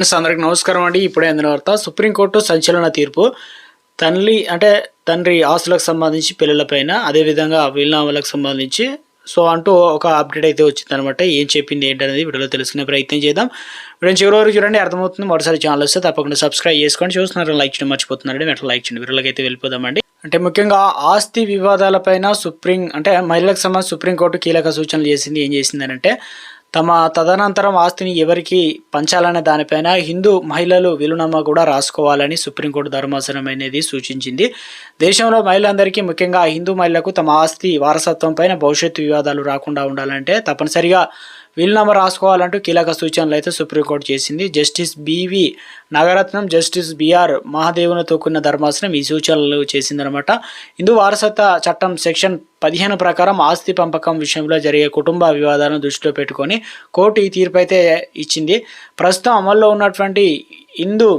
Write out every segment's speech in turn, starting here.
అందరికి నమస్కారం అండి. ఇప్పుడే అందిన వార్త సుప్రీంకోర్టు సంచలన తీర్పు. తల్లి అంటే తండ్రి ఆస్తులకు సంబంధించి పిల్లలపైన అదేవిధంగా వీలునామాలకు సంబంధించి. సో అంటూ ఒక అప్డేట్ అయితే వచ్చిందనమాట. ఏం చెప్పింది ఏంటనేది వీడియోలో తెలుసుకునే ప్రయత్నం చేద్దాం. వీడియో చివరి వరకు చూడండి అర్థమవుతుంది. మరోసారి ఛానల్ వస్తే తప్పకుండా సబ్స్క్రైబ్ చేసుకొని చూస్తున్నారు లైక్ చేయడం మర్చిపోతున్నారండి. వెంటనే లైక్ చేయండి. వీడియోలోకి అయితే వెళ్ళిపోదామండి. అంటే ముఖ్యంగా ఆస్తి వివాదాలపైన సుప్రీం అంటే మహిళలకు సంబంధించి సుప్రీంకోర్టు కీలక సూచనలు చేసింది ఏం చేసిందనంటే తమ తదనంతరం ఆస్తిని ఎవరికి పంచాలనే దానిపైన హిందూ మహిళలు విలునమ్మ కూడా రాసుకోవాలని సుప్రీంకోర్టు ధర్మాసనం అనేది సూచించింది. దేశంలో మహిళలందరికీ ముఖ్యంగా హిందూ మహిళలకు తమ ఆస్తి వారసత్వం పైన భవిష్యత్తు వివాదాలు రాకుండా ఉండాలంటే తప్పనిసరిగా వీలునామా రాసుకోవాలంటూ కీలక సూచనలు అయితే సుప్రీంకోర్టు చేసింది. Justice B V Nagarathnam justice B R మహాదేవునితో తోకున్న ధర్మాసనం ఈ సూచనలు చేసిందనమాట. హిందూ వారసత్వ చట్టం సెక్షన్ పదిహేను ప్రకారం ఆస్తి పంపకం విషయంలో జరిగే కుటుంబ వివాదాలను దృష్టిలో పెట్టుకొని కోర్టు ఈ తీర్పు అయితే ఇచ్చింది. ప్రస్తుతం అమల్లో ఉన్నటువంటి హిందూ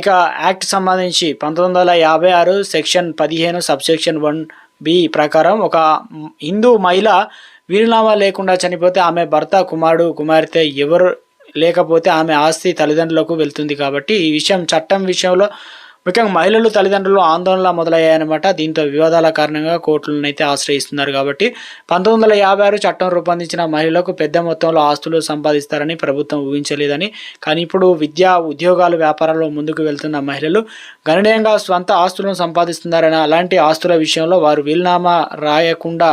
ఇక యాక్ట్ సంబంధించి పంతొమ్మిది వందల యాభై ఆరు సెక్షన్ పదిహేను సబ్సెక్షన్ వన్ బి ప్రకారం ఒక హిందూ మహిళ వీరునామా లేకుండా చనిపోతే ఆమె భర్త కుమారుడు కుమార్తె ఎవరు లేకపోతే ఆమె ఆస్తి తల్లిదండ్రులకు వెళ్తుంది కాబట్టి ఈ విషయం చట్టం విషయంలో ముఖ్యంగా మహిళలు తల్లిదండ్రులు ఆందోళన మొదలయ్యాయన్నమాట. దీంతో వివాదాల కారణంగా కోర్టులను అయితే ఆశ్రయిస్తున్నారు కాబట్టి పంతొమ్మిది వందల యాభై ఆరు చట్టం రూపొందించిన మహిళలకు పెద్ద మొత్తంలో ఆస్తులు సంపాదిస్తారని ప్రభుత్వం ఊహించలేదని. కానీ ఇప్పుడు విద్యా ఉద్యోగాలు వ్యాపారాల్లో ముందుకు వెళ్తున్న మహిళలు గణనీయంగా స్వంత ఆస్తులను సంపాదిస్తున్నారని అలాంటి ఆస్తుల విషయంలో వారు వీలునామా రాయకుండా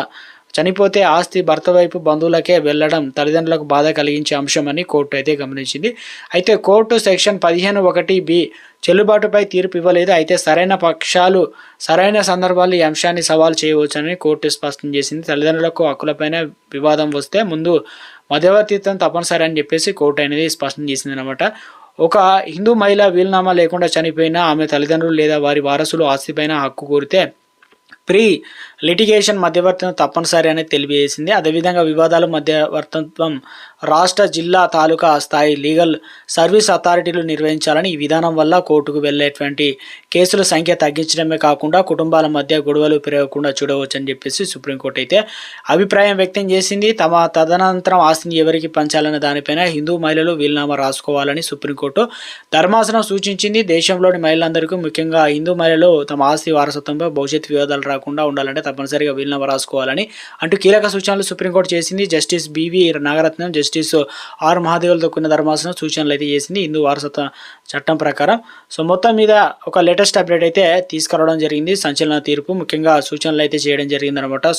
చనిపోతే ఆస్తి భర్త వైపు బంధువులకే వెళ్ళడం తల్లిదండ్రులకు బాధ కలిగించే అంశమని కోర్టు అయితే గమనించింది. అయితే కోర్టు సెక్షన్ పదిహేను ఒకటి బి చెల్లుబాటుపై తీర్పు ఇవ్వలేదు. అయితే సరైన పక్షాలు సరైన సందర్భాలు ఈ అంశాన్ని సవాల్ చేయవచ్చని కోర్టు స్పష్టం చేసింది. తల్లిదండ్రులకు హక్కులపైన వివాదం వస్తే ముందు మధ్యవర్తిత్వం తప్పనిసరి అని చెప్పేసి కోర్టు అనేది స్పష్టం చేసింది అనమాట ఒక హిందూ మహిళ వీలునామా లేకుండా చనిపోయినా ఆమె తల్లిదండ్రులు లేదా వారి వారసులు ఆస్తిపైన హక్కు కోరితే ప్రీ లిటిగేషన్ మధ్యవర్తనం తప్పనిసరి అని తెలియజేసింది. అదేవిధంగా వివాదాలు మధ్యవర్తత్వం రాష్ట్ర జిల్లా తాలూకా స్థాయి లీగల్ సర్వీస్ అథారిటీలు నిర్వహించాలని ఈ విధానం వల్ల కోర్టుకు వెళ్ళేటువంటి కేసుల సంఖ్య తగ్గించడమే కాకుండా కుటుంబాల మధ్య గొడవలు పెరగకుండా చూడవచ్చని చెప్పేసి సుప్రీంకోర్టు అయితే అభిప్రాయం వ్యక్తం చేసింది. తమ తదనంతరం ఆస్తిని ఎవరికి పంచాలన్న దానిపైన హిందూ మహిళలు వీలునామా రాసుకోవాలని సుప్రీంకోర్టు ధర్మాసనం సూచించింది. దేశంలోని మహిళలందరికీ ముఖ్యంగా హిందూ మహిళలు తమ ఆస్తి వారసత్వంపై భవిష్యత్ వివాదాలు రాకుండా ఉండాలంటే తప్పనిసరిగా వీలునామా రాసుకోవాలని అంటూ కీలక సూచనలు సుప్రీంకోర్టు చేసింది. Justice B V Nagarathnam justice R మహాదేవులతో కూడిన ధర్మాసనం సూచనలు అయితే చేసింది. హిందూ వారసత్వ చట్టం ప్రకారం. సో మొత్తం మీద ఒక లేటెస్ట్ అప్డేట్ అయితే తీసుకురావడం జరిగింది. సంచలన తీర్పు ముఖ్యంగా సూచనలు అయితే చేయడం జరిగిందనమాట.